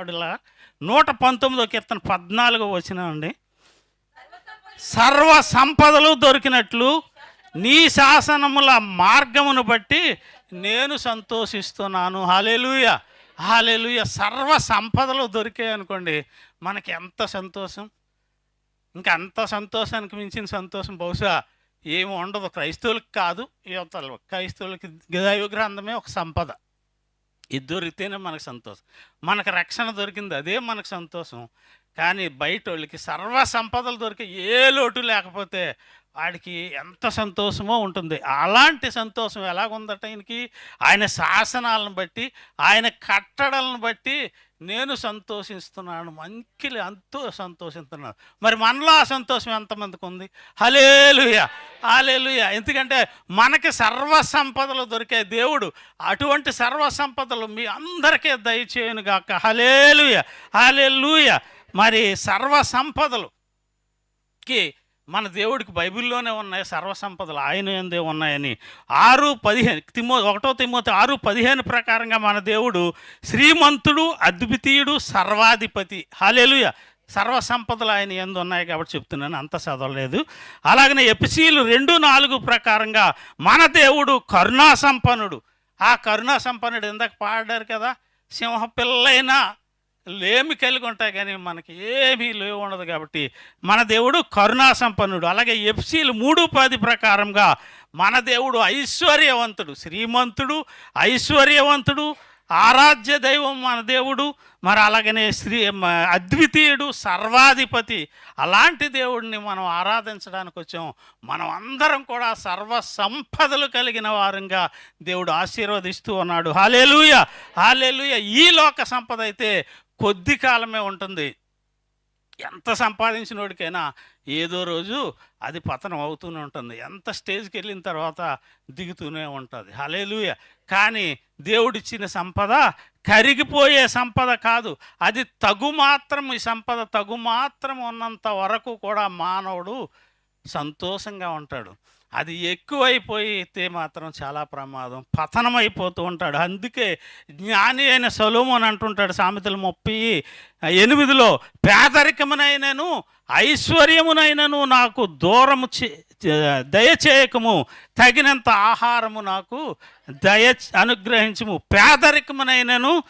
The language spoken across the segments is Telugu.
అడులా నూట పంతొమ్మిదో కీర్తన పద్నాలుగో వచ్చిన అండి. సర్వ సంపదలు దొరికినట్లు నీ శాసనముల మార్గమును బట్టి నేను సంతోషిస్తున్నాను. హాలేలుయ హాలేలుయ సర్వ సంపదలు దొరికాయి అనుకోండి మనకి ఎంత సంతోషం? ఇంకా అంత సంతోషానికి మించిన సంతోషం బహుశా ఏమి ఉండదు. క్రైస్తవులకి కాదు యువతలు క్రైస్తవులకి దైవ గ్రంథమే ఒక సంపద. ఇది దొరికితేనే మనకు సంతోషం. మనకు రక్షణ దొరికింది అదే మనకు సంతోషం. కానీ బయట వాళ్ళకి సర్వ సంపదలు దొరికి ఏ లోటు లేకపోతే వాడికి ఎంత సంతోషమో ఉంటుంది. అలాంటి సంతోషం ఎలాగుందట ఆయనకి ఆయన శాసనాలను బట్టి ఆయన కట్టడలను బట్టి నేను సంతోషిస్తున్నాను. మంకిలి ఎంతో సంతోషిస్తున్నాను. మరి మనలో ఆ సంతోషం ఎంతమందికి ఉంది? హలేలుయ హలేలుయ ఎందుకంటే మనకి సర్వ సంపదలు దొరికే దేవుడు అటువంటి సర్వ సంపదలు మీ అందరికీ దయచేయను గాక. హలేలుయ హాలేలుయ మరి సర్వ సంపదలుకి మన దేవుడికి బైబిల్లోనే ఉన్నాయి సర్వసంపదలు ఆయన ఎందే ఉన్నాయని. ఆరు పదిహేను తిమో ఒకటో తిమోతి ఆరు పదిహేను ప్రకారంగా మన దేవుడు శ్రీమంతుడు అద్వితీయుడు సర్వాధిపతి. హాలేలుయ సర్వసంపదలు ఆయన ఎందు ఉన్నాయి కాబట్టి చెప్తున్నాను అంత చదవలేదు. అలాగనే ఎపిసీలు రెండు నాలుగు ప్రకారంగా మన దేవుడు కరుణా సంపన్నుడు. ఆ కరుణా సంపన్నుడు ఇందాక పాడారు కదా? సింహ పిల్లైనా లేమి కలిగి ఉంటాయి కానీ మనకి ఏమీ లేవు ఉండదు కాబట్టి మన దేవుడు కరుణా సంపన్నుడు. అలాగే ఎఫ్సీలు మూడు పది ప్రకారంగా మన దేవుడు ఐశ్వర్యవంతుడు శ్రీమంతుడు ఐశ్వర్యవంతుడు ఆరాధ్య దైవం మన దేవుడు మరి అలాగనే శ్రీ అద్వితీయుడు సర్వాధిపతి అలాంటి దేవుడిని మనం ఆరాధించడానికి వచ్చాం. మనం అందరం కూడా సర్వ సంపదలు కలిగిన వారంగా దేవుడు ఆశీర్వదిస్తూ ఉన్నాడు. హాలేలుయ! హాలేలుయ! ఈ లోక సంపద అయితే కొద్ది కాలమే ఉంటుంది. ఎంత సంపాదించినోడికైనా ఏదో రోజు అది పతనం అవుతూనే ఉంటుంది. ఎంత స్టేజ్కి వెళ్ళిన తర్వాత దిగుతూనే ఉంటుంది. హలేలుయ కానీ దేవుడిచ్చిన సంపద కరిగిపోయే సంపద కాదు. అది తగు మాత్రం ఈ సంపద తగు మాత్రం ఉన్నంత వరకు కూడా మానవుడు సంతోషంగా ఉంటాడు. అది ఎక్కువైపోయితే మాత్రం చాలా ప్రమాదం. పతనం అయిపోతూ ఉంటాడు. అందుకే జ్ఞాని అయిన సొలోమోన్ అంటుంటాడు సామెతలు ముప్పి ఎనిమిదిలో పేదరికమునైనను ఐశ్వర్యమునైనను నాకు దూరము చే దయచేయకము. తగినంత ఆహారము నాకు దయ అనుగ్రహించము. పేదరికమునైనను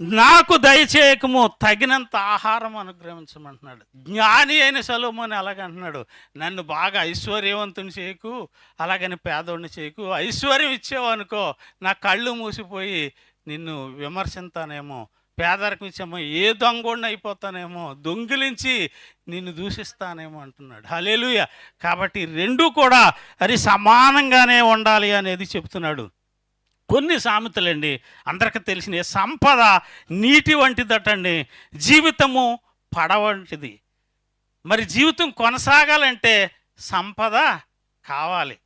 నాకు దయచేయకము తగినంత ఆహారం అనుగ్రహించమంటున్నాడు. జ్ఞాని అయిన సలోమోని అలాగంటున్నాడు నన్ను బాగా ఐశ్వర్యవంతుని చేయకు అలాగని పేదోడిని చేయకు ఐశ్వర్యం ఇచ్చావు అనుకో నా కళ్ళు మూసిపోయి నిన్ను విమర్శిస్తానేమో పేదరికం ఇచ్చామో ఏ దొంగోడిని అయిపోతానేమో దొంగిలించి నిన్ను దూషిస్తానేమో అంటున్నాడు. హలేలుయ కాబట్టి రెండు కూడా అది సమానంగానే ఉండాలి అనేది చెప్తున్నాడు. కొన్ని సామెతలండి. అందరికీ తెలిసిన సంపద నీటి వంటిదటండి. జీవితము పడవ వంటిది మరి జీవితం కొనసాగాలంటే సంపద కావాలి.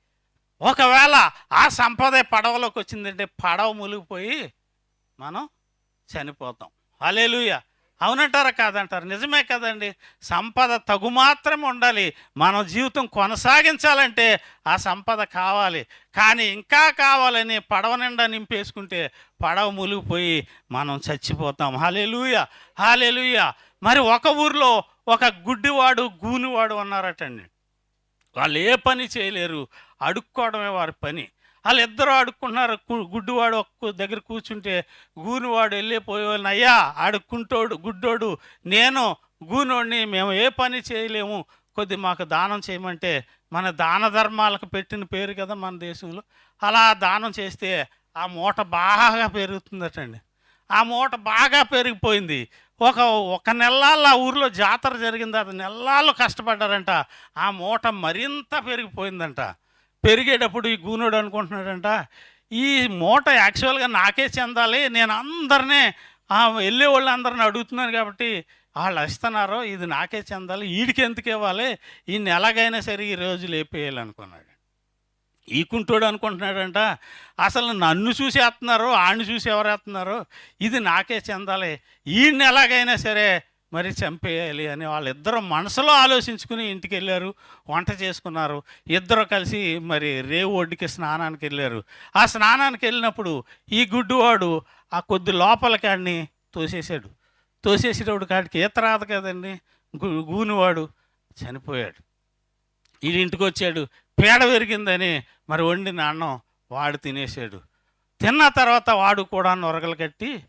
ఒకవేళ ఆ సంపద పడవలోకి వచ్చిందంటే పడవ మునిగిపోయి మనం చనిపోతాం. హలేలుయ అవునంటారా కాదంటారు? నిజమే కదండి. సంపద తగు మాత్రం ఉండాలి. మన జీవితం కొనసాగించాలంటే ఆ సంపద కావాలి. కానీ ఇంకా కావాలని పడవ నిండా నింపేసుకుంటే పడవ ములిగిపోయి మనం చచ్చిపోతాం. హాలేలుయ! హాలేలుయ! మరి ఒక ఊర్లో ఒక గుడ్డివాడు గూనివాడు ఉన్నారటండి. వాళ్ళు ఏ పని చేయలేరు. అడుక్కోవడమే వారి పని. వాళ్ళు ఇద్దరు ఆడుకుంటున్నారు. కు- గుడ్డివాడు ఒక్క దగ్గర కూర్చుంటే గూనివాడు వెళ్ళిపోయేవాళ్ళని అయ్యా ఆడుకుంటోడు గుడ్డోడు నేను గూనోడిని మేము ఏ పని చేయలేము. కొద్ది మాకు దానం చేయమంటే మన దాన ధర్మాలకు పెట్టిన పేరు కదా మన దేశంలో. అలా దానం చేస్తే ఆ మూట బాగా పెరుగుతుందటండి. ఆ మూట బాగా పెరిగిపోయింది. ఒక ఒక నెలల్లో ఆ ఊర్లో జాతర జరిగింది. అది నెలల్లో కష్టపడ్డారంట. ఆ మూట మరింత పెరిగిపోయిందంట. పెరిగేటప్పుడు ఈ గూనుడు అనుకుంటున్నాడంట ఈ మూట యాక్చువల్గా నాకే చెందాలి నేను అందరినీ వెళ్ళే వాళ్ళు అందరిని అడుగుతున్నాను కాబట్టి వాళ్ళు ఇస్తున్నారు ఇది నాకే చెందాలి వీడికి ఎందుకు ఇవ్వాలి ఈయన ఎలాగైనా సరే ఈ రోజు లేపేయాలనుకున్నాడు. ఈ కుంటోడు అనుకుంటున్నాడంట అసలు నన్ను చూసి వేస్తున్నారు ఆడిని చూసి ఎవరు వేస్తున్నారు ఇది నాకే చెందాలి ఈయన్ని ఎలాగైనా సరే మరి చంపేయాలి అని వాళ్ళిద్దరూ మనసులో ఆలోచించుకుని ఇంటికి వెళ్ళారు వంట చేసుకున్నారు. ఇద్దరు కలిసి మరి రేవు ఒడ్డుకి స్నానానికి వెళ్ళారు. ఆ స్నానానికి వెళ్ళినప్పుడు ఈ గుడ్డువాడు ఆ కొద్ది లోపల కాడిని తోసేసాడు తోసేసేటప్పుడు కాడికి ఈత రాదు కదండి గూనివాడు చనిపోయాడు. ఈ ఇంటికి వచ్చాడు పేడ పెరిగిందని మరి వండిన అన్నం వాడు తినేసాడు తిన్న తర్వాత వాడు కూడా నొరగలు కట్టి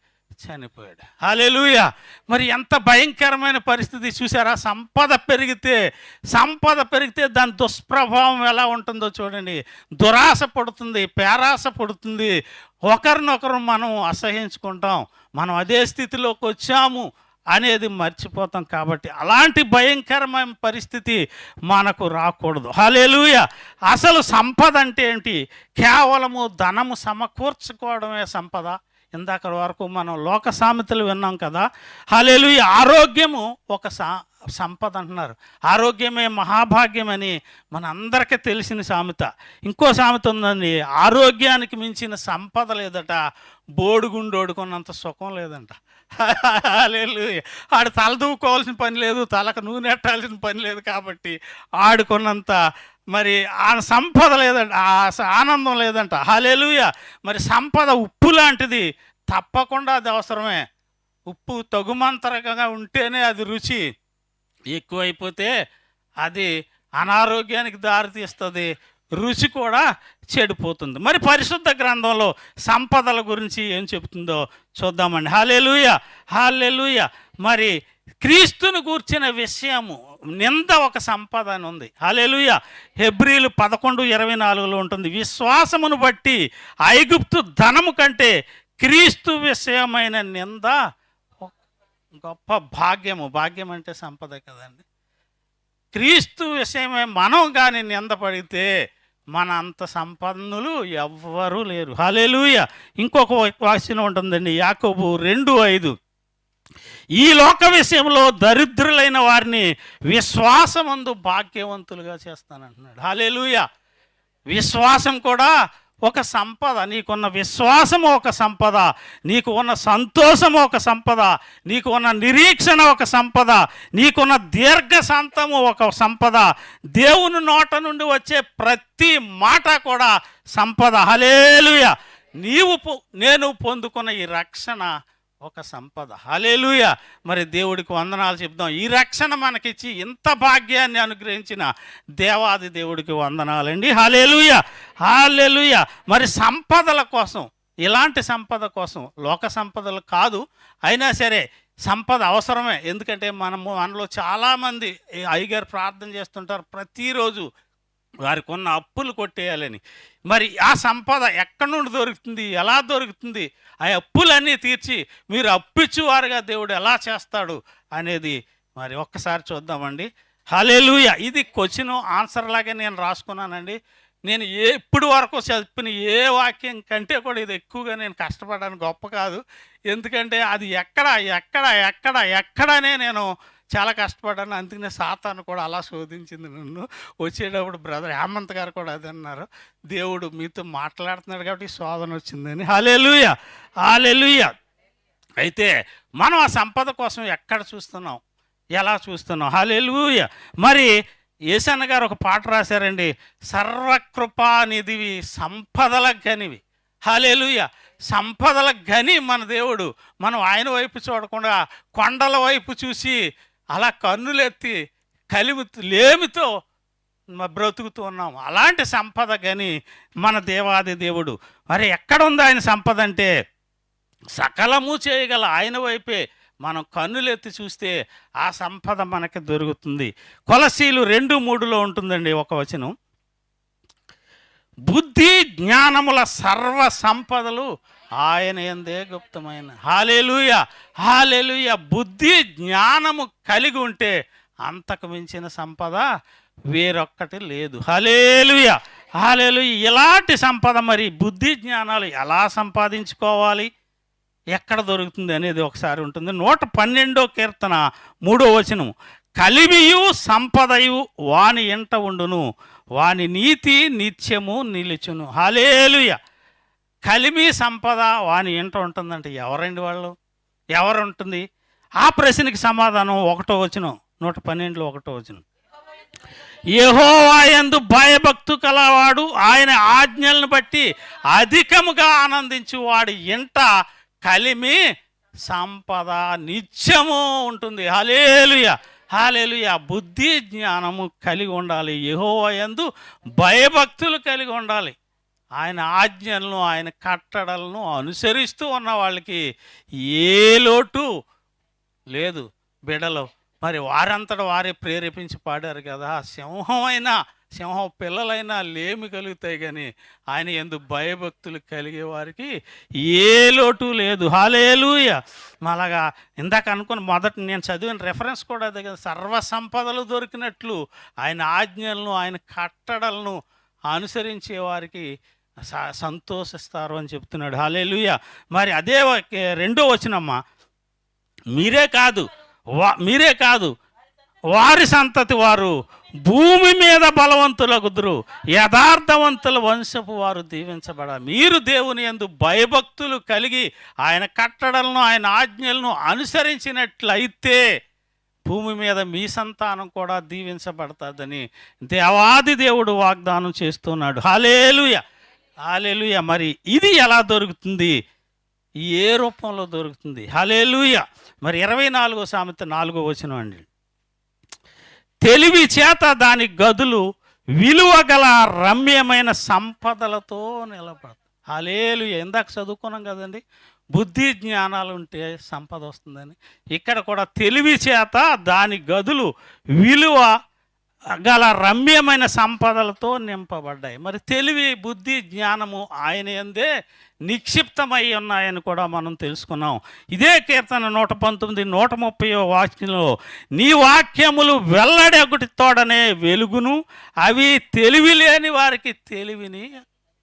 చనిపోయాడు. హాలేలుయ మరి ఎంత భయంకరమైన పరిస్థితి చూసారా? సంపద పెరిగితే సంపద పెరిగితే దాని దుష్ప్రభావం ఎలా ఉంటుందో చూడండి. దురాశ పడుతుంది పేరాశ పడుతుంది. ఒకరినొకరు మనం అసహించుకుంటాం. మనం అదే స్థితిలోకి వచ్చాము అనేది మర్చిపోతాం కాబట్టి అలాంటి భయంకరమైన పరిస్థితి మనకు రాకూడదు. హలేలుయ అసలు సంపద అంటే ఏంటి? కేవలము ధనము సమకూర్చుకోవడమే సంపద. ఇందాక వరకు మనం లోక సామెతలు విన్నాం కదా. హాలేలు ఆరోగ్యము ఒక సా సంపద అంటున్నారు. ఆరోగ్యమే మహాభాగ్యం అని మన అందరికీ తెలిసిన సామెత. ఇంకో సామెత ఉందండి. ఆరోగ్యానికి మించిన సంపద లేదట. బోడుగుండోడుకున్నంత సుఖం లేదంట. లేదు ఆడు తల దూకోవాల్సిన పని లేదు తలకు నూనె ఎట్టాల్సిన పని లేదు కాబట్టి ఆడుకున్నంత మరి ఆ సంపద లేదంట ఆ ఆనందం లేదంట. హాలేలుయ మరి సంపద ఉప్పు లాంటిది. తప్పకుండా అది అవసరమే. ఉప్పు తగుమంతరకంగా ఉంటేనే అది రుచి. ఎక్కువైపోతే అది అనారోగ్యానికి దారితీస్తుంది. రుచి కూడా చెడిపోతుంది. మరి పరిశుద్ధ గ్రంథంలో సంపదల గురించి ఏం చెబుతుందో చూద్దామండి. హాలేలుయ హాలేలుయ మరి క్రీస్తును గూర్చిన విషయము నింద ఒక సంపద అని ఉంది. హాలేలుయ హెబ్రిలు పదకొండు ఇరవై నాలుగులో ఉంటుంది. విశ్వాసమును బట్టి ఐగుప్తు ధనము కంటే క్రీస్తు విషయమైన నింద గొప్ప భాగ్యము. భాగ్యం అంటే సంపద కదండి. క్రీస్తు విషయమే మనం కానీ నిందపడితే మన అంత సంపన్నులు ఎవ్వరూ లేరు. హలేలుయ ఇంకొక వాసిన ఉంటుందండి. యాకోబు రెండు ఐదు. ఈ లోక విషయంలో దరిద్రులైన వారిని విశ్వాసమందు భాగ్యవంతులుగా చేస్తానంటున్నాడు. హాలేలుయ విశ్వాసం కూడా ఒక సంపద. నీకున్న విశ్వాసము ఒక సంపద. నీకు ఉన్న సంతోషము ఒక సంపద. నీకు ఉన్న నిరీక్షణ ఒక సంపద. నీకున్న దీర్ఘశాంతము ఒక సంపద. దేవుని నోట నుండి వచ్చే ప్రతి మాట కూడా సంపద. హలేలుయ నీవు నేను పొందుకున్న ఈ రక్షణ ఒక సంపద. హాలేలుయ మరి దేవుడికి వందనాలు చెప్దాం. ఈ రక్షణ మనకిచ్చి ఇంత భాగ్యాన్ని అనుగ్రహించిన దేవాది దేవుడికి వందనాలండి. హాలేలుయ హాలేలుయ మరి సంపదల కోసం ఇలాంటి సంపద కోసం లోక సంపదలు కాదు అయినా సరే సంపద అవసరమే. ఎందుకంటే మనము మనలో చాలామంది ఈ అయ్యగారు ప్రార్థన చేస్తుంటారు ప్రతిరోజు. వారికి ఉన్న అప్పులు కొట్టేయాలని. మరి ఆ సంపద ఎక్కడి నుండి దొరుకుతుంది? ఎలా దొరుకుతుంది? ఆ అప్పులన్నీ తీర్చి మీరు అప్పిచ్చేవారుగా దేవుడు ఎలా చేస్తాడు అనేది మరి ఒక్కసారి చూద్దామండి. హలేలుయ ఇది క్వశ్చన్ ఆన్సర్ లాగే నేను రాసుకున్నానండి. నేను ఏ ఇప్పుడు వరకు చెప్పిన ఏ వాక్యం కంటే కూడా ఇది ఎక్కువగా నేను కష్టపడడానికి గొప్ప కాదు. ఎందుకంటే అది ఎక్కడ ఎక్కడ ఎక్కడ ఎక్కడనే నేను చాలా కష్టపడ్డాను. అందుకనే సాతాను కూడా అలా శోధించింది నన్ను. వచ్చేటప్పుడు బ్రదర్ హేమంత్ గారు కూడా అది అన్నారు. దేవుడు మీతో మాట్లాడుతున్నాడు కాబట్టి శోధన వచ్చిందని. హాలెలుయ! హాలెలుయ! అయితే మనం ఆ సంపద కోసం ఎక్కడ చూస్తున్నాం? ఎలా చూస్తున్నాం? హాలెలుయ! మరి ఏసన్న గారు ఒక పాట రాశారండి. సర్వకృపానిధివి సంపదల గనివి హాలేలుయ! సంపదల గని మన దేవుడు. మనం ఆయన వైపు చూడకుండా కొండల వైపు చూసి అలా కన్నులెత్తి కలిమి లేమితో బ్రతుకుతూ ఉన్నాం అలాంటి సంపద గని మన దేవాది దేవుడు. మరి ఎక్కడుంది ఆయన సంపద అంటే సకలము చేయగల ఆయన వైపే మనం కన్నులెత్తి చూస్తే ఆ సంపద మనకి దొరుకుతుంది. కొలసీలు రెండు మూడులో ఉంటుందండి ఒక వచనం. బుద్ధి జ్ఞానముల సర్వ సంపదలు ఆయన ఎందే గుప్తమైన. Hallelujah hallelujah. బుద్ధి జ్ఞానము కలిగి ఉంటే అంతకు మించిన సంపద వేరొక్కటి లేదు. Hallelujah hallelujah. ఇలాంటి సంపద మరి బుద్ధి జ్ఞానాలు ఎలా సంపాదించుకోవాలి? ఎక్కడ దొరుకుతుంది అనేది ఒకసారి ఉంటుంది. నూట పన్నెండో కీర్తన మూడో వచనం. కలిమియు సంపదయు వాని ఎంట ఉండును. వాని నీతి నిత్యము నిలుచును. హాలేలుయ. కలిమి సంపద వాని ఇంట ఉంటుందంటే ఎవరండి వాళ్ళు? ఎవరు ఉంటుంది ఆ ప్రశ్నకి సమాధానం ఒకటో వచ్చిన నూట పన్నెండులో ఒకటో వచ్చిన యహోవాయందు భయభక్తు కలవాడు ఆయన ఆజ్ఞలను బట్టి అధికముగా ఆనందించువాడు ఇంట కలిమి సంపద నిత్యము ఉంటుంది. హలేలుయ! హాలేలుయ! బుద్ధి జ్ఞానము కలిగి ఉండాలి. యెహోవాయందు భయభక్తులు కలిగి ఉండాలి. ఆయన ఆజ్ఞలను ఆయన కట్టడలను అనుసరిస్తూ ఉన్న వాళ్ళకి ఏ లోటు లేదు. బిడలో మరి వారంతట వారే ప్రేరేపించి పాడారు కదా. సింహం అయినా సింహం పిల్లలైనా లేమి కలుగుతాయి కానీ ఆయన ఎందు భయభక్తులు కలిగే వారికి ఏ లోటు లేదు. హాలేలుయ! అలాగా ఇందాక అనుకున్న మొదట నేను చదివిన రెఫరెన్స్ కూడా అదే కదా. సర్వ సంపదలు దొరికినట్లు ఆయన ఆజ్ఞలను ఆయన కట్టడలను అనుసరించే వారికి సంతోషిస్తారు అని చెప్తున్నాడు. హాలేలుయ మరి అదే ఒక- రెండో వచనమ్మా. మీరే కాదు వా మీరే కాదు వారి సంతతి వారు భూమి మీద బలవంతులగుదురు యథార్థవంతుల వంశపు వారు దీవించబడ మీరు దేవుని యందు భయభక్తులు కలిగి ఆయన కట్టడలను ఆయన ఆజ్ఞలను అనుసరించినట్లయితే భూమి మీద మీ సంతానం కూడా దీవించబడతాదని దేవాది దేవుడు వాగ్దానం చేస్తున్నాడు. Hallelujah hallelujah. మరి ఇది ఎలా దొరుకుతుంది? ఏ రూపంలో దొరుకుతుంది? హలేలుయ. మరి ఇరవై నాలుగో సామెత నాలుగో వచనం అండి. తెలివి చేత దాని గదులు విలువ గల రమ్యమైన సంపదలతో నిలబడతాయి. హలేలు ఇందాక చదువుకున్నాం కదండి. బుద్ధి జ్ఞానాలు ఉంటే సంపద వస్తుందని. ఇక్కడ కూడా తెలివి చేత దాని గదులు విలువ గల రమ్యమైన సంపదలతో నింపబడ్డాయి. మరి తెలివి బుద్ధి జ్ఞానము ఆయన ఎందే నిక్షిప్తమై ఉన్నాయని కూడా మనం తెలుసుకున్నాం. ఇదే కీర్తన నూట పంతొమ్మిది నూట ముప్పై వాక్యంలో నీ వాక్యములు వెల్లడగుటి తోడనే వెలుగును అవి తెలివి లేని వారికి తెలివిని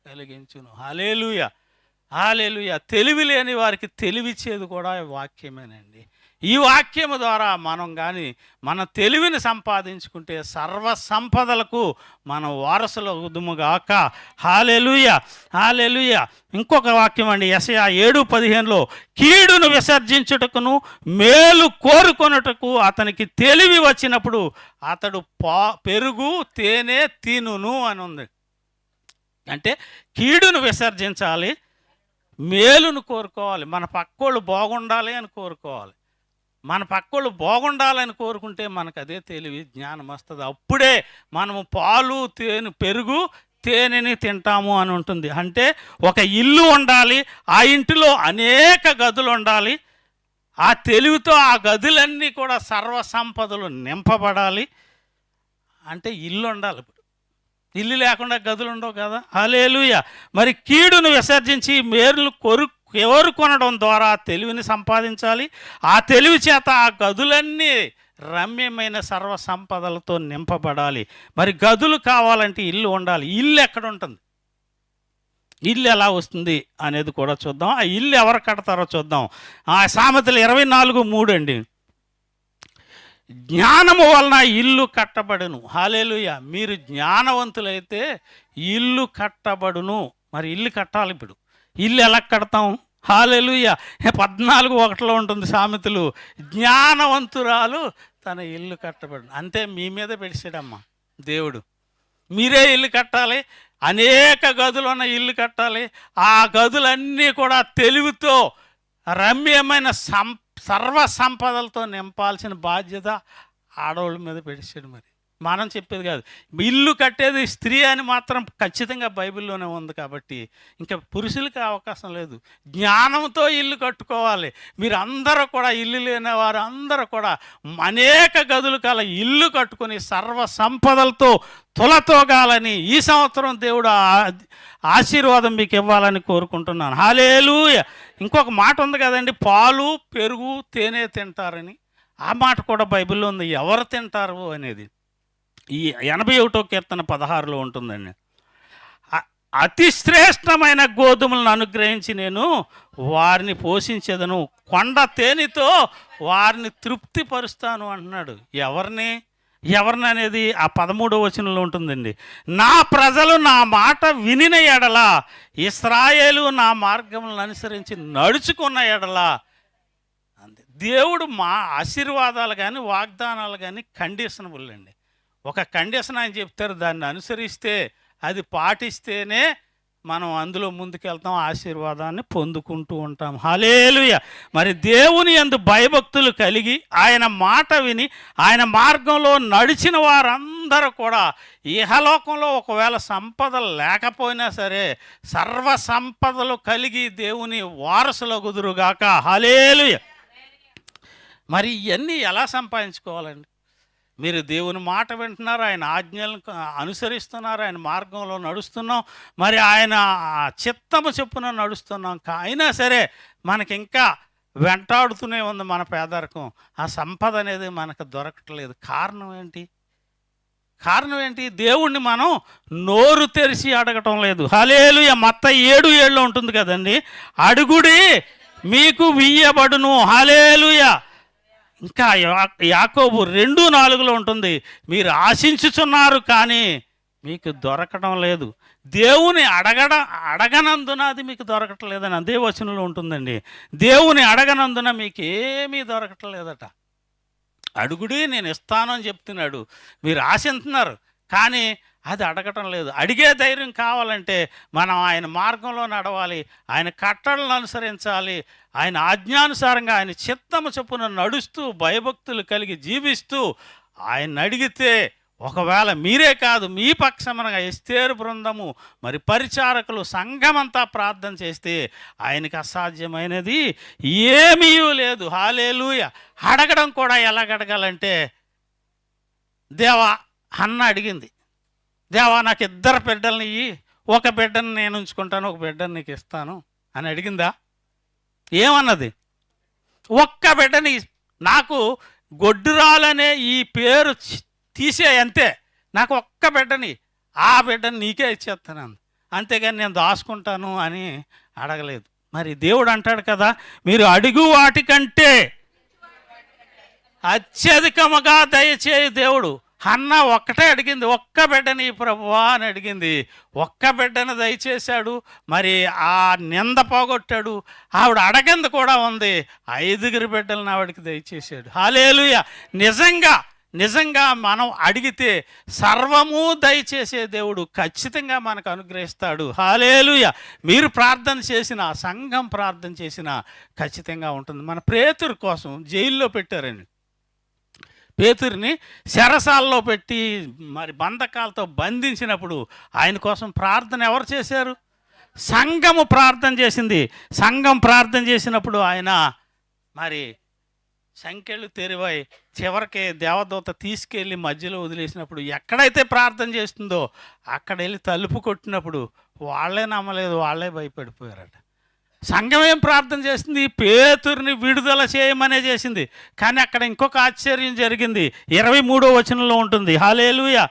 కలిగించును. హాలేలుయ! హాలేలుయ! తెలివి లేని వారికి తెలివిచ్చేది కూడా వాక్యమేనండి. ఈ వాక్యము ద్వారా మనం కానీ మన తెలివిని సంపాదించుకుంటే సర్వ సంపదలకు మనం వారసులు ఉదుముగాక హాలెలుయ హాలెలుయ. ఇంకొక వాక్యం అండి యశయా ఏడు పదిహేనులో కీడును విసర్జించుటకును మేలు కోరుకొనుటకు అతనికి తెలివి వచ్చినప్పుడు అతడు పా పెరుగు తేనె తినును అని ఉంది అంటే కీడును విసర్జించాలి మేలును కోరుకోవాలి మన పక్కోళ్ళు బాగుండాలి అని కోరుకోవాలి. మన పక్కోళ్ళు బాగుండాలని కోరుకుంటే మనకు అదే తెలివి జ్ఞానం వస్తుంది. అప్పుడే మనము పాలు తేనె పెరుగు తేనెని తింటాము అని ఉంటుంది. అంటే ఒక ఇల్లు ఉండాలి ఆ ఇంటిలో అనేక గదులు ఉండాలి ఆ తెలివితో ఆ గదులన్నీ కూడా సర్వసంపదలు నింపబడాలి. అంటే ఇల్లు ఉండాలి ఇప్పుడు. ఇల్లు లేకుండా గదులు ఉండవు కదా. అలేలుయ మరి కీడును విసర్జించి మేర్లు కొరు ఎవరు కొనడం ద్వారా తెలివిని సంపాదించాలి? ఆ తెలివి చేత ఆ గదులన్నీ రమ్యమైన సర్వ సంపదలతో నింపబడాలి. మరి గదులు కావాలంటే ఇల్లు ఉండాలి. ఇల్లు ఎక్కడ ఉంటుంది? ఇల్లు ఎలా వస్తుంది అనేది కూడా చూద్దాం. ఆ ఇల్లు ఎవరు కడతారో చూద్దాం. ఆ సామెతలు ఇరవై నాలుగు మూడు అండి. జ్ఞానము వలన ఇల్లు కట్టబడును. హాలేలుయ. మీరు జ్ఞానవంతులైతే ఇల్లు కట్టబడును. మరి ఇల్లు కట్టాలి ఇప్పుడు. ఇల్లు ఎలా కడతాం? హాలెలుయ. పద్నాలుగు ఒకటిలో ఉంటుంది సామెతలు. జ్ఞానవంతురాలు తన ఇల్లు కట్టబడి అంటే మీ మీద పెడిసాడమ్మా దేవుడు. మీరే ఇల్లు కట్టాలి అనేక గదులు ఉన్న ఇల్లు కట్టాలి ఆ గదులన్నీ కూడా తెలివితో రమ్యమైన సం సర్వ సంపదలతో నింపాల్సిన బాధ్యత ఆడవాళ్ళ మీద పెడిచాడు మరి. మనం చెప్పేది కాదు. ఇల్లు కట్టేది స్త్రీ అని మాత్రం ఖచ్చితంగా బైబిల్లోనే ఉంది కాబట్టి ఇంకా పురుషులకి అవకాశం లేదు. జ్ఞానంతో ఇల్లు కట్టుకోవాలి. మీరు అందరూ కూడా ఇల్లు లేని వారు అందరూ కూడా అనేక గదులు కల ఇల్లు కట్టుకొని సర్వ సంపదలతో తులతోగాలని ఈ సంవత్సరం దేవుడు ఆశీర్వాదం మీకు ఇవ్వాలని కోరుకుంటున్నాను. హాలేలు ఇంకొక మాట ఉంది కదండి పాలు పెరుగు తేనె తింటారని. ఆ మాట కూడా బైబిల్లో ఉంది. ఎవరు తింటారు అనేది. ఈ ఎనభై ఒకటో కీర్తన పదహారులో ఉంటుందండి. అతి శ్రేష్టమైన గోధుమలను అనుగ్రహించి నేను వారిని పోషించేదను. కొండ తేనెతో వారిని తృప్తిపరుస్తాను అంటున్నాడు. ఎవరిని? ఎవరిని అనేది ఆ పదమూడో వచనంలో ఉంటుందండి. నా ప్రజలు నా మాట వినిన ఎడల ఇస్రాయేలు నా మార్గములను అనుసరించి నడుచుకున్న ఎడల అంతే దేవుడు మా ఆశీర్వాదాలు కానీ వాగ్దానాలు కానీ కండిషనబుల్ అండి ఒక కండిషన్ అని చెప్తారు. దాన్ని అనుసరిస్తే అది పాటిస్తేనే మనం అందులో ముందుకెళ్తాం ఆశీర్వాదాన్ని పొందుకుంటూ ఉంటాం. హలేలుయ మరి దేవుని అందు భయభక్తులు కలిగి ఆయన మాట విని ఆయన మార్గంలో నడిచిన వారందరూ కూడా ఇహలోకంలో ఒకవేళ సంపద లేకపోయినా సరే సర్వ సంపదలు కలిగి దేవుని వారసుల కుదురుగాక హలేలుయ మరి ఇవన్నీ ఎలా సంపాదించుకోవాలండి? మీరు దేవుని మాట వింటున్నారు ఆయన ఆజ్ఞలను అనుసరిస్తున్నారు ఆయన మార్గంలో నడుస్తున్నాం. మరి ఆయన చిత్తము చెప్పున నడుస్తున్నాం. అయినా సరే మనకి ఇంకా వెంటాడుతూనే ఉంది మన పేదరికం. ఆ సంపద అనేది మనకు దొరకట్లేదు. కారణం ఏంటి? కారణం ఏంటి? దేవుణ్ణి మనం నోరు తెరిచి అడగటం లేదు. హలేలుయ మత్త ఏడు ఏళ్ళు ఉంటుంది కదండి. అడుగుడి మీకు వియ్యబడును హలేలుయ ఇంకా యాకోబు రెండు నాలుగులో ఉంటుంది. మీరు ఆశించుచున్నారు కానీ మీకు దొరకడం లేదు. దేవుని అడగడ అడగనందున అది మీకు దొరకట్లేదని అదే వచనంలో ఉంటుందండి. దేవుని అడగనందున మీకు ఏమీ దొరకట్లేదట. అడుగుడి నేను ఇస్తాను అని చెప్తున్నాడు. మీరు ఆశిస్తున్నారు కానీ అది అడగటం లేదు. అడిగే ధైర్యం కావాలంటే మనం ఆయన మార్గంలో నడవాలి. ఆయన కట్టడలను అనుసరించాలి. ఆయన ఆజ్ఞానుసారంగా ఆయన చిత్తము చొప్పున నడుస్తూ భయభక్తులు కలిగి జీవిస్తూ ఆయన అడిగితే ఒకవేళ మీరే కాదు మీ పక్షమనగా ఎస్తేరు బృందము మరి పరిచారకులు సంఘమంతా ప్రార్థన చేస్తే ఆయనకి అసాధ్యమైనది ఏమీ లేదు. హాలేలుయ! అడగడం కూడా ఎలాగడగాలంటే దేవా అన్న అడిగింది. దేవా నాకు ఇద్దరు బిడ్డల్ని ఇయ్యి. ఒక బిడ్డను నేను ఉంచుకుంటాను ఒక బిడ్డను నీకు ఇస్తాను అని అడిగిందా? ఏమన్నది? ఒక్క బిడ్డని నాకు గొడ్డురాలనే ఈ పేరు తీసే అంతే. నాకు ఒక్క బిడ్డని ఆ బిడ్డని నీకే ఇచ్చేస్తాను అంతేగాని నేను దాచుకుంటాను అని అడగలేదు. మరి దేవుడు అంటాడు కదా మీరు అడుగు వాటికంటే అత్యధికముగా దయచేయి దేవుడు. అన్న ఒక్కటే అడిగింది ఒక్క బిడ్డని ప్రభువా అని అడిగింది. ఒక్క బిడ్డను దయచేశాడు మరి ఆ నింద పోగొట్టాడు. ఆవిడ అడగింది కూడా ఉంది. ఐదుగురు బిడ్డలను ఆవిడకి దయచేశాడు. హాలేలుయ! నిజంగా నిజంగా మనం అడిగితే సర్వము దయచేసే దేవుడు ఖచ్చితంగా మనకు అనుగ్రహిస్తాడు. హాలేలుయ! మీరు ప్రార్థన చేసిన సంఘం ప్రార్థన చేసిన ఖచ్చితంగా ఉంటుంది. మన ప్రేతురు కోసం జైల్లో పెట్టారండి. పేతురిని శరసాల్లో పెట్టి మరి బంధకాలతో బంధించినప్పుడు ఆయన కోసం ప్రార్థన ఎవరు చేశారు? సంఘము ప్రార్థన చేసింది. సంఘం ప్రార్థన చేసినప్పుడు ఆయన మరి సంఖ్యలు తెరివై చివరికి దేవదూత తీసుకెళ్ళి మధ్యలో వదిలేసినప్పుడు ఎక్కడైతే ప్రార్థన చేస్తుందో అక్కడ వెళ్ళి తలుపు కొట్టినప్పుడు వాళ్ళే నమ్మలేదు వాళ్ళే భయపడిపోయారట. సంఘం ఏం ప్రార్థన చేసింది? పేతుర్ని విడుదల చేయమనే చేసింది. కానీ అక్కడ ఇంకొక ఆశ్చర్యం జరిగింది. ఇరవై మూడో వచనంలో ఉంటుంది. Hallelujah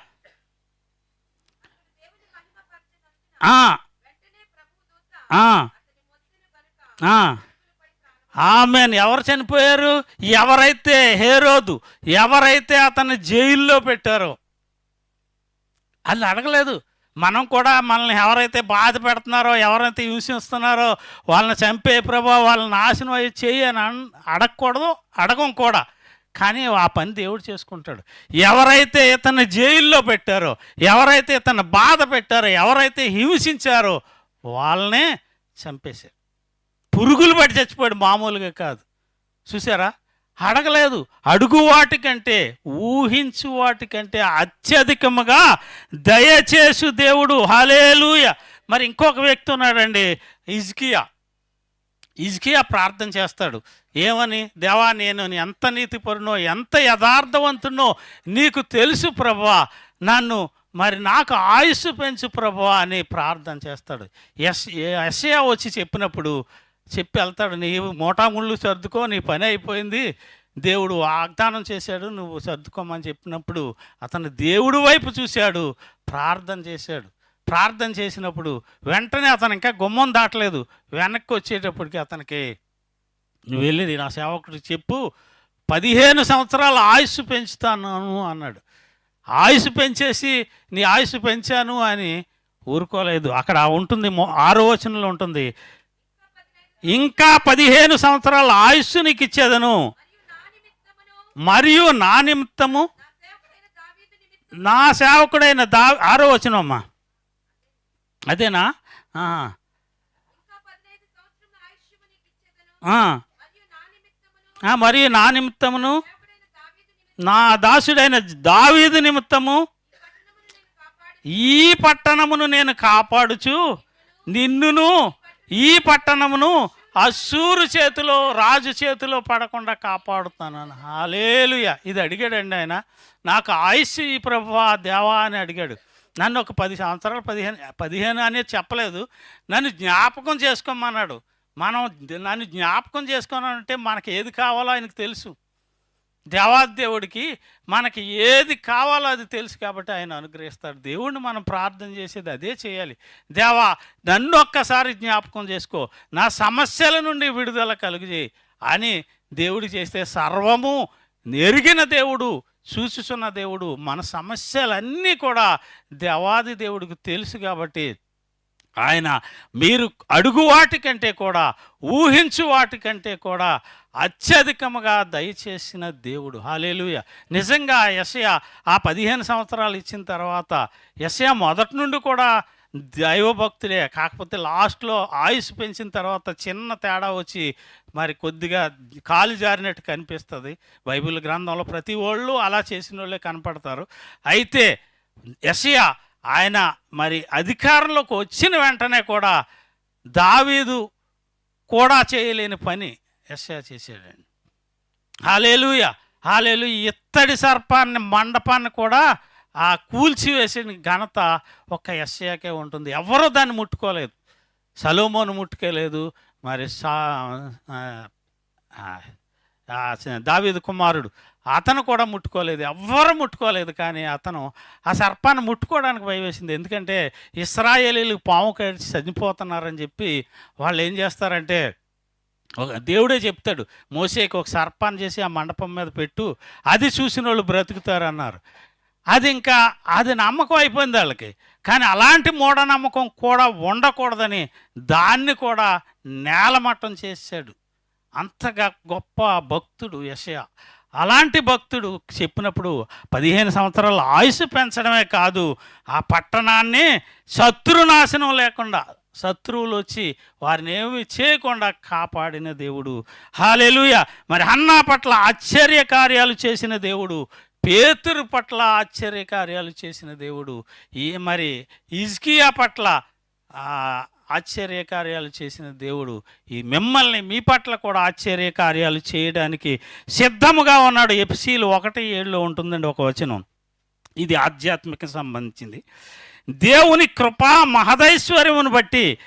amen. ఎవరు చనిపోయారు? ఎవరైతే హేరోదు ఎవరైతే అతన్ని జైల్లో పెట్టారో. వాళ్ళు అడగలేదు. మనం కూడా మనల్ని ఎవరైతే బాధ పెడుతున్నారో ఎవరైతే హింసిస్తున్నారో వాళ్ళని చంపే ప్రభా వాళ్ళని నాశనం అయ్యి చేయి అని అన్- అడగకూడదు అడగం కూడా. కానీ ఆ పని దేవుడు చేసుకుంటాడు. ఎవరైతే ఇతను జైల్లో పెట్టారో ఎవరైతే ఇతను బాధ పెట్టారో ఎవరైతే హింసించారో వాళ్ళనే చంపేశారు పురుగులు పట్టి చచ్చిపోయాడు మామూలుగా కాదు. చూసారా అడగలేదు. అడుగు వాటికంటే ఊహించు వాటికంటే అత్యధికముగా దయచేసు దేవుడు. హలేలుయ మరి ఇంకొక వ్యక్తి ఉన్నాడండి ఇజ్కియా ఇజ్కియా ప్రార్థన చేస్తాడు. ఏమని? దేవా నేను ఎంత నీతిపరునో ఎంత యథార్థవంతునో నీకు తెలుసు ప్రభా. నన్ను మరి నాకు ఆయుస్సు పెంచు ప్రభా అని ప్రార్థన చేస్తాడు. ఎస్ ఎస్ఏ వచ్చి చెప్పినప్పుడు చెప్పి వెళ్తాడు నీవు మోటాముళ్ళు సర్దుకో నీ పని అయిపోయింది. దేవుడు వాగ్దానం చేశాడు నువ్వు సర్దుకోమని చెప్పినప్పుడు అతను దేవుడు వైపు చూశాడు ప్రార్థన చేశాడు. ప్రార్థన చేసినప్పుడు వెంటనే అతను ఇంకా గుమ్మం దాటలేదు. వెనక్కి వచ్చేటప్పటికి అతనికి నువ్వు వెళ్ళి నా సేవకుడికి చెప్పు పదిహేను సంవత్సరాల ఆయుస్సు పెంచుతాను అన్నాడు. ఆయుష్ పెంచేసి నీ ఆయుష్ పెంచాను అని ఊరుకోలేదు. అక్కడ ఉంటుంది మో ఆరో వచనంలో ఉంటుంది ఇంకా పదిహేను సంవత్సరాల ఆయుస్సు నీకు ఇచ్చేదను మరియు నా నిమిత్తము నా సేవకుడైన దా ఆరో వచనమ్మా అదేనా? మరియు నా నిమిత్తమును నా దాసుడైన దావీదు నిమిత్తము ఈ పట్టణమును నేను ఈ పట్టణమును నేను కాపాడుచు నిన్నును ఈ పట్టణమును అసూరు చేతిలో రాజు చేతిలో పడకుండా కాపాడుతాను హాలేలుయ ఇది అడిగాడండి ఆయన. నాకు ఆయుష్ ఈ ప్రభా దేవా అని అడిగాడు. నన్ను ఒక పది సంవత్సరాలు పదిహేను పదిహేను అనేది చెప్పలేదు. నన్ను జ్ఞాపకం చేసుకోమన్నాడు. మనం నన్ను జ్ఞాపకం చేసుకోనంటే మనకి ఏది కావాలో ఆయనకు తెలుసు. దేవాదేవుడికి మనకి ఏది కావాలో అది తెలుసు కాబట్టి ఆయన అనుగ్రహిస్తాడు. దేవుణ్ణి మనం ప్రార్థన చేసేది అదే చేయాలి. దేవా నన్ను ఒక్కసారి జ్ఞాపకం చేసుకో. నా సమస్యల నుండి విడుదల కలుగుజేయి అని దేవుడు చేస్తే సర్వము నెరిగిన దేవుడు చూసుచున్న దేవుడు మన సమస్యలన్నీ కూడా దేవాది దేవుడికి తెలుసు కాబట్టి ఆయన మీరు అడుగు వాటికంటే కూడా ఊహించు వాటికంటే కూడా అత్యధికముగా దయచేసిన దేవుడు. హాలేలుయ. నిజంగా యశయ ఆ పదిహేను సంవత్సరాలు ఇచ్చిన తర్వాత యశయ మొదటి నుండి కూడా దైవభక్తులే. కాకపోతే లాస్ట్లో ఆయుష్ పెంచిన తర్వాత చిన్న తేడా వచ్చి మరి కొద్దిగా కాలు జారినట్టు కనిపిస్తుంది. బైబిల్ గ్రంథంలో ప్రతి వాళ్ళు అలా చేసిన వాళ్ళే కనపడతారు. అయితే యశయ ఆయన మరి అధికారంలోకి వచ్చిన వెంటనే కూడా దావీదు కూడా చేయలేని పని యశయ చేసాడండి హాలేలుయ హాలేలు ఇత్తడి సర్పాన్ని మండపాన్ని కూడా ఆ కూల్చివేసిన ఘనత ఒక్క ఎస్ఏకే ఉంటుంది. ఎవరూ దాన్ని ముట్టుకోలేదు. సలోమోను ముట్టుకోలేదు. మరి సా దావీదు కుమారుడు. అతను కూడా ముట్టుకోలేదు. ఎవ్వరు ముట్టుకోలేదు కానీ అతను ఆ సర్పాన్ని ముట్టుకోవడానికి భయవేసింది ఎందుకంటే ఇస్రాయేలీలు పాము కడిచి చనిపోతున్నారని చెప్పి వాళ్ళు ఏం చేస్తారంటే ఒక దేవుడే చెప్తాడు మోసేకి ఒక సర్పాన్ని చేసి ఆ మండపం మీద పెట్టు అది చూసిన వాళ్ళు బ్రతుకుతారన్నారు. అది ఇంకా అది నమ్మకం అయిపోయింది వాళ్ళకి. కానీ అలాంటి మూఢనమ్మకం కూడా ఉండకూడదని దాన్ని కూడా నేలమట్టం చేశాడు. అంతగా గొప్ప భక్తుడు యశయ అలాంటి భక్తుడు చెప్పినప్పుడు పదిహేను సంవత్సరాల ఆయుష్ పెంచడమే కాదు ఆ పట్టణాన్ని శత్రునాశనం లేకుండా శత్రువులు వచ్చి వారిని ఏమి చేయకుండా కాపాడిన దేవుడు. హాలెలుయ! మరి అన్నా పట్ల ఆశ్చర్య కార్యాలు చేసిన దేవుడు పేతురు పట్ల ఆశ్చర్య కార్యాలు చేసిన దేవుడు ఈ మరి ఇజ్కియా పట్ల ఆశ్చర్యకార్యాలు ఆశ్చర్య కార్యాలు చేసిన దేవుడు ఈ మిమ్మల్ని మీ పట్ల కూడా ఆశ్చర్య కార్యాలు చేయడానికి సిద్ధముగా ఉన్నాడు. ఎఫ్సీలు ఒకటి ఏడులో ఉంటుందండి ఒక వచనం. ఇది ఆధ్యాత్మిక సంబంధించింది. దేవుని కృపా మహదైశ్వర్యమును బట్టి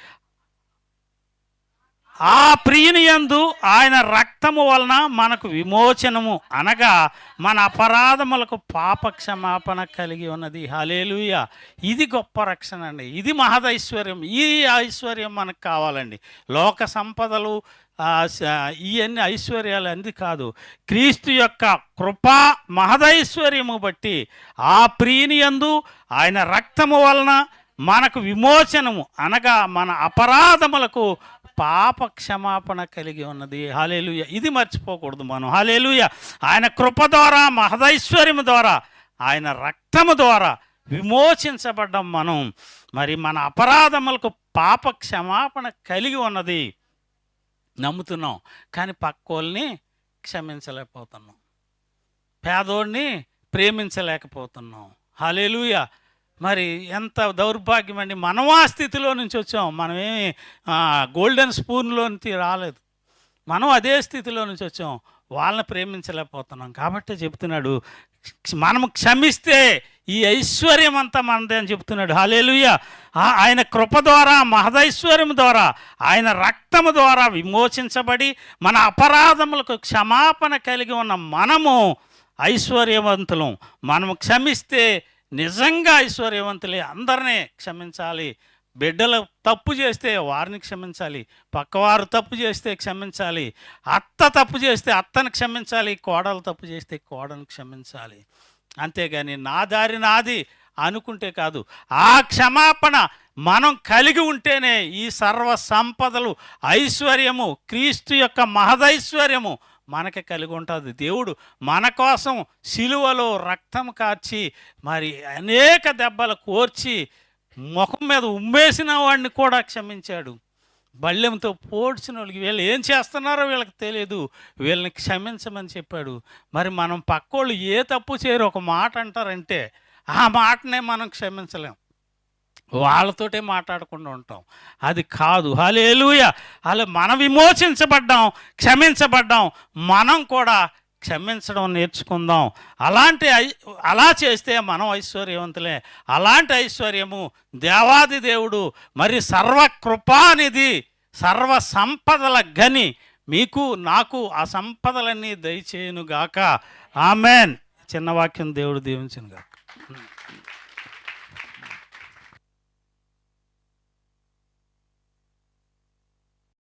ఆ ప్రియుని యందు ఆయన రక్తము వలన మనకు విమోచనము అనగా మన అపరాధములకు పాప క్షమాపణ కలిగి ఉన్నది. హలేలుయ ఇది గొప్ప రక్షణ అండి. ఇది మహదైశ్వర్యం. ఈ ఐశ్వర్యం మనకు కావాలండి. లోక సంపదలు ఇవన్నీ ఐశ్వర్యాలు అంది కాదు. క్రీస్తు యొక్క కృపా మహదైశ్వర్యము బట్టి ఆ ప్రియుని యందు ఆయన రక్తము వలన మనకు విమోచనము అనగా మన అపరాధములకు పాప క్షమాపణ కలిగి ఉన్నది. హాలేలుయ. ఇది మర్చిపోకూడదు మనం. హాలేలుయ. ఆయన కృప ద్వారా మహదైశ్వర్యము ద్వారా ఆయన రక్తము ద్వారా విమోచించబడ్డం మనం. మరి మన అపరాధములకు పాప క్షమాపణ కలిగి ఉన్నది. నమ్ముతున్నాం. కానీ పక్కోల్ని క్షమించలేకపోతున్నాం. పేదోడిని ప్రేమించలేకపోతున్నాం. హాలేలుయ. మరి ఎంత దౌర్భాగ్యం అండి. మనం ఆ స్థితిలో నుంచి వచ్చాం. మనమేమి గోల్డెన్ స్పూన్లో నుంచి రాలేదు. మనం అదే స్థితిలో నుంచి వచ్చాం. వాళ్ళని ప్రేమించలేకపోతున్నాం. కాబట్టి చెప్తున్నాడు మనము క్షమిస్తే ఈ ఐశ్వర్యం అంతా మనదే అని చెప్తున్నాడు. హాలేలుయ ఆయన కృప ద్వారా మహదైశ్వర్యం ద్వారా ఆయన రక్తము ద్వారా విమోచించబడి మన అపరాధములకు క్షమాపణ కలిగి ఉన్న మనము ఐశ్వర్యవంతులం. మనము క్షమిస్తే నిజంగా ఐశ్వర్యవంతులే అందరినీ క్షమించాలి. బిడ్డలు తప్పు చేస్తే వారిని క్షమించాలి. పక్కవారు తప్పు చేస్తే క్షమించాలి. అత్త తప్పు చేస్తే అత్తను క్షమించాలి. కోడలు తప్పు చేస్తే కోడను క్షమించాలి. అంతేగాని నా దారి నాది అనుకుంటే కాదు. ఆ క్షమాపణ మనం కలిగి ఉంటేనే ఈ సర్వ సంపదలు ఐశ్వర్యము క్రీస్తు యొక్క మహదైశ్వర్యము మనకి కలిగి ఉంటుంది. దేవుడు మన కోసం సిలువలో రక్తం కాచి మరి అనేక దెబ్బలు కోర్చి ముఖం మీద ఉమ్మేసిన వాడిని కూడా క్షమించాడు. బళ్ళెంతో పోడ్చిన వాళ్ళకి వీళ్ళు ఏం చేస్తున్నారో వీళ్ళకి తెలియదు వీళ్ళని క్షమించమని చెప్పాడు. మరి మనం పక్కోళ్ళు ఏ తప్పు చేయరు. ఒక మాట అంటారంటే ఆ మాటనే మనం క్షమించలేం. వాళ్ళతోటే మాట్లాడకుండా ఉంటాం. అది కాదు. హలేలుయ అలా మనం విమోచించబడ్డాం క్షమించబడ్డాం మనం కూడా క్షమించడం నేర్చుకుందాం. అలాంటి ఐ- అలా చేస్తే మనం ఐశ్వర్యవంతులే. అలాంటి ఐశ్వర్యము దేవాది దేవుడు మరి సర్వకృపానిధి సర్వ సంపదల గని మీకు నాకు ఆ సంపదలన్నీ దయచేయునుగాక. ఆమెన్. చిన్న వాక్యం దేవుడు దీవించునుగాక.